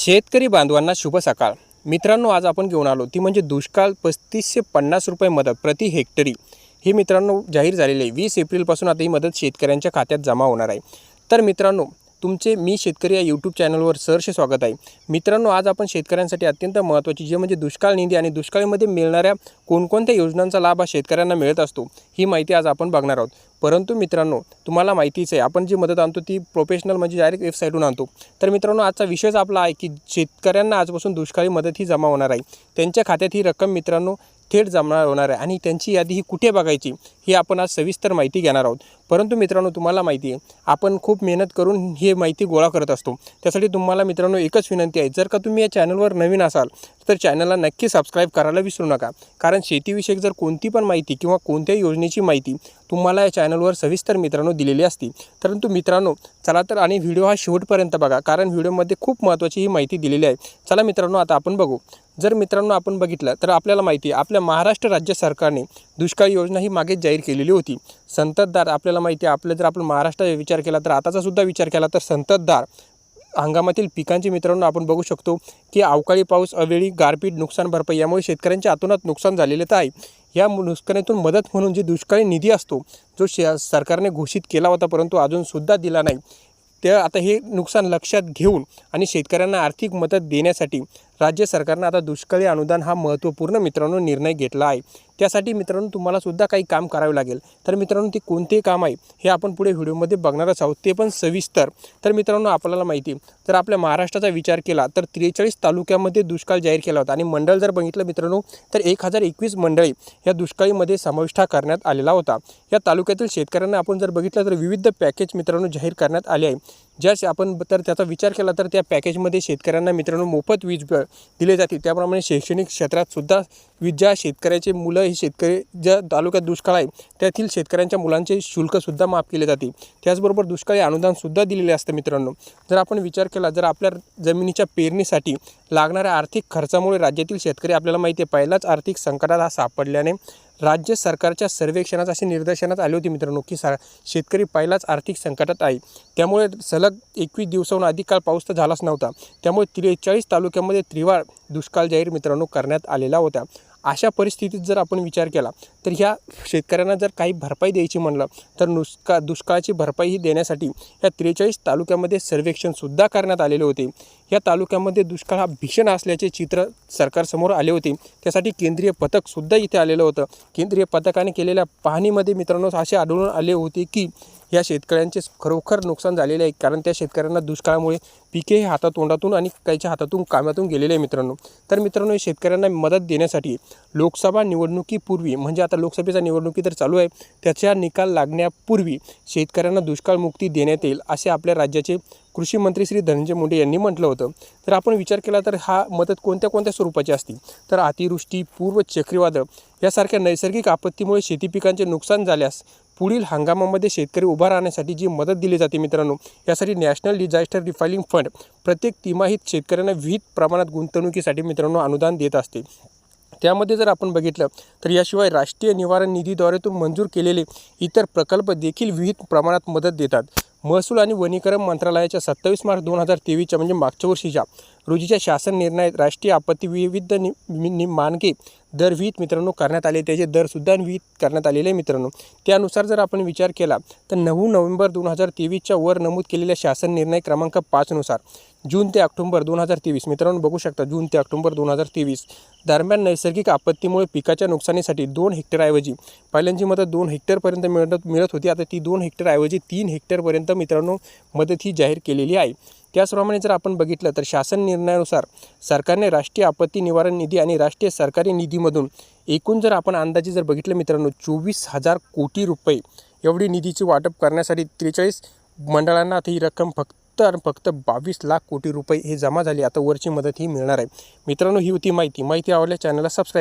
शेतकरी बांधवांना शुभ सकाळ. मित्रांनो आज आपण घेऊन आलो ती म्हणजे दुष्काळ पस्तीसशे पन्नास रुपये मदत प्रति हेक्टरी. ही मित्रांनो जाहीर झालेली आहे वीस एप्रिलपासून आता ही मदत शेतकऱ्यांच्या खात्यात जमा होणार आहे. तर मित्रांनो तुमचे मी शेतकरी या यूट्यूब चॅनलवर सहर्ष स्वागत आहे. मित्रांनो आज आपण शेतकऱ्यांसाठी अत्यंत महत्त्वाची जे म्हणजे दुष्काळ निधी आणि दुष्काळीमध्ये मिळणाऱ्या कोणकोणत्या योजनांचा लाभ हा शेतकऱ्यांना मिळत असतो ही माहिती आज आपण बघणार आहोत. परंतु मित्रांनो तुम्हाला माहितीच आहे आपण जी मदत आणतो ती प्रोफेशनल म्हणजे डायरेक्ट वेबसाईटहून आणतो. तर मित्रांनो आजचा विषयच आपला आहे की शेतकऱ्यांना आजपासून दुष्काळी मदत ही जमा होणार आहे. त्यांच्या खात्यात ही रक्कम मित्रांनो थेट जमा होणार आहे. आणि त्यांची यादी ही कुठे बघायची ही आपण आज सविस्तर माहिती घेणार आहोत. परंतु मित्रांनो तुम्हाला माहिती आहे आपण खूप मेहनत करून ही माहिती गोळा करत असतो. त्यासाठी तुम्हाला मित्रांनो एकच विनंती आहे जर का तुम्ही या चॅनलवर नवीन असाल तर चॅनलला नक्की सबस्क्राईब करायला विसरू नका. कारण शेतीविषयक जर कोणती पण माहिती किंवा कोणत्याही योजनेची माहिती तुम्हाला या चॅनलवर सविस्तर मित्रांनो दिलेली असती परंतु मित्रांनो चला तर आणि व्हिडिओ हा शेवटपर्यंत बघा. कारण व्हिडिओमध्ये खूप महत्त्वाची ही माहिती दिलेली आहे. चला मित्रांनो आता आपण बघू. जर मित्रांनो आपण बघितलं तर आपल्याला माहिती आहे आपल्या महाराष्ट्र राज्य सरकारने दुष्काळी योजना ही मागेच जाहीर केलेली होती. संततधार आपल्याला माहिती आहे आपलं जर आपण महाराष्ट्राचा विचार केला तर आताचा सुद्धा विचार केला तर संततधार हंगामातील पिकांची मित्रांनो आपण बघू शकतो की अवकाळी पाऊस अवेळी गारपीट नुकसान भरपाई यामुळे शेतकऱ्यांच्या आतोनात नुकसान झालेलं तर आहे. या नुकसानीतून मदत म्हणून जे दुष्काळी निधी असतो जो शे सरकारने घोषित केला होता परंतु अजूनसुद्धा दिला नाही ते आता हे नुकसान लक्षात घेऊन आणि शेतकऱ्यांना आर्थिक मदत देण्यासाठी राज्य सरकारनं आता दुष्काळी अनुदान हा महत्त्वपूर्ण मित्रांनो निर्णय घेतला आहे. त्यासाठी मित्रांनो तुम्हाला सुद्धा काही काम करावे लागेल. तर मित्रांनो ते कोणते काम आहे हे आपण पुढे व्हिडिओमध्ये बघणारच आहोत. ते पण सविस्तर. तर मित्रांनो आपल्याला माहिती जर आपल्या महाराष्ट्राचा विचार केला तर त्रेचाळीस तालुक्यामध्ये दुष्काळ जाहीर केला होता. आणि मंडळ जर बघितलं मित्रांनो तर एक हजार एकवीस मंडळी या दुष्काळीमध्ये समाविष्ट करण्यात आलेला होता. या तालुक्यातील शेतकऱ्यांना आपण जर बघितलं तर विविध पॅकेज मित्रांनो जाहीर करण्यात आले आहे. ज्यास आपण तर त्याचा विचार केला तर त्या पॅकेजमध्ये शेतकऱ्यांना मित्रांनो मोफत वीज दिले जाते त्याप्रमाणे शैक्षणिक क्षेत्रात सुद्धा वीज ज्या शेतकऱ्याचे मुलं हे शेतकरी ज्या तालुक्यात दुष्काळ आहे त्यातील शेतकऱ्यांच्या मुलांचे शुल्कसुद्धा माफ केले जाते त्याचबरोबर दुष्काळी अनुदानसुद्धा दिलेले असतं मित्रांनो. जर आपण विचार केला जर आपल्या जमिनीच्या पेरणीसाठी लागणाऱ्या आर्थिक खर्चामुळे राज्यातील शेतकरी आपल्याला माहिती आहे पहिलाच आर्थिक संकटात हा सापडल्याने राज्य सरकारच्या सर्वेक्षणात असे निदर्शनात आले होते मित्रांनो की सा शेतकरी पहिलाच आर्थिक संकटात आहे. त्यामुळे सलग एकवीस दिवसाहून अधिक काळ पाऊस तर झालाच नव्हता. त्यामुळे त्रेचाळीस तालुक्यामध्ये त्रिवार दुष्काळ जाहीर मित्रांनो करण्यात आलेला होता. अशा परिस्थितीत जर आपण विचार केला तर ह्या शेतकऱ्यांना जर काही भरपाई द्यायची म्हणलं तर नुसका दुष्काळाची भरपाई ही देण्यासाठी या त्रेचाळीस तालुक्यामध्ये सर्वेक्षणसुद्धा करण्यात आलेले होते. या तालुक्यामध्ये दुष्काळ हा भीषण असल्याचे चित्र सरकारसमोर आले होते. त्यासाठी केंद्रीय पथकसुद्धा इथे आलेलं होतं. केंद्रीय पथकाने केलेल्या पाहणीमध्ये मित्रांनो असे आढळून आले होते की या शेतकऱ्यांचे खरोखर नुकसान झालेले आहे. कारण त्या शेतकऱ्यांना दुष्काळामुळे पिके हे हातातोंडातून आणि काहीच्या हातातून कामातून गेलेले आहे मित्रांनो. तर मित्रांनो हे शेतकऱ्यांना मदत देण्यासाठी लोकसभा निवडणुकीपूर्वी म्हणजे आता लोकसभेचा निवडणुकी तर चालू आहे त्याच्या निकाल लागण्यापूर्वी शेतकऱ्यांना दुष्काळमुक्ती देण्यात येईल असे आपल्या राज्याचे कृषी मंत्री श्री धनंजय मुंडे यांनी म्हटलं होतं. तर आपण विचार केला तर हा मदत कोणत्या कोणत्या स्वरूपाची असती? तर अतिवृष्टी पूर्व चक्रीवादळ यासारख्या नैसर्गिक आपत्तीमुळे शेती पिकांचे नुकसान झाल्यास पुढील हंगामामध्ये शेतकरी उभा राहण्यासाठी जी मदत दिली जाते मित्रांनो यासाठी नॅशनल डिझास्टर रिफायलिंग फंड प्रत्येक तिमाहीत शेतकऱ्यांना विविध प्रमाणात गुंतवणुकीसाठी मित्रांनो अनुदान देत असते. त्यामध्ये जर आपण बघितलं तर याशिवाय राष्ट्रीय निवारण निधीद्वारेतून मंजूर केलेले इतर प्रकल्प देखील विविध प्रमाणात मदत देतात. महसूल आणि वनीकरण मंत्रालयाच्या सत्तावीस मार्च दोन हजार तेवीसच्या म्हणजे मागच्या वर्षीच्या रोजीच्या शासन निर्णयात राष्ट्रीय आपत्ती विविध नि नि- मानके दर विहित मित्रांनो करण्यात आले. त्याचे दरसुद्धा विहित करण्यात आलेले आहे मित्रांनो. त्यानुसार जर आपण विचार केला तर नऊ नोव्हेंबर दोन हजार तेवीसच्या वर नमूद केलेल्या शासन निर्णय क्रमांक पाचनुसार जून ते ऑक्टोबर दोन हजार तेवीस मित्रांनो बघू शकता जून ते ऑक्टोबर दोन हजार तेवीस दरम्यान नैसर्गिक आपत्तीमुळे पिकाच्या नुकसानीसाठी दोन हेक्टरऐवजी पहिल्यांची मदत दोन हेक्टरपर्यंत मिळत मिळत होती. आता ती दोन हेक्टरऐवजी तीन हेक्टरपर्यंत मित्रांनो मदत ही जाहीर केलेली आहे. त्याचप्रमाणे जर आपण बघितलं तर शासन निर्णयानुसार सरकारने राष्ट्रीय आपत्ती निवारण निधी आणि राष्ट्रीय सरकारी निधीमधून एकूण जर आपण अंदाजे जर बघितलं मित्रांनो चोवीस हजार कोटी रुपये एवढी निधीची वाटप करण्यासाठी त्रेचाळीस मंडळांना आता ही रक्कम फक्त आणि फक्त बावीस लाख कोटी रुपये हे जमा झाली. आता वरची मदत ही मिळणार आहे. मित्रांनो ही होती माहिती. माहिती आवडल्या चॅनलला सबस्क्राईब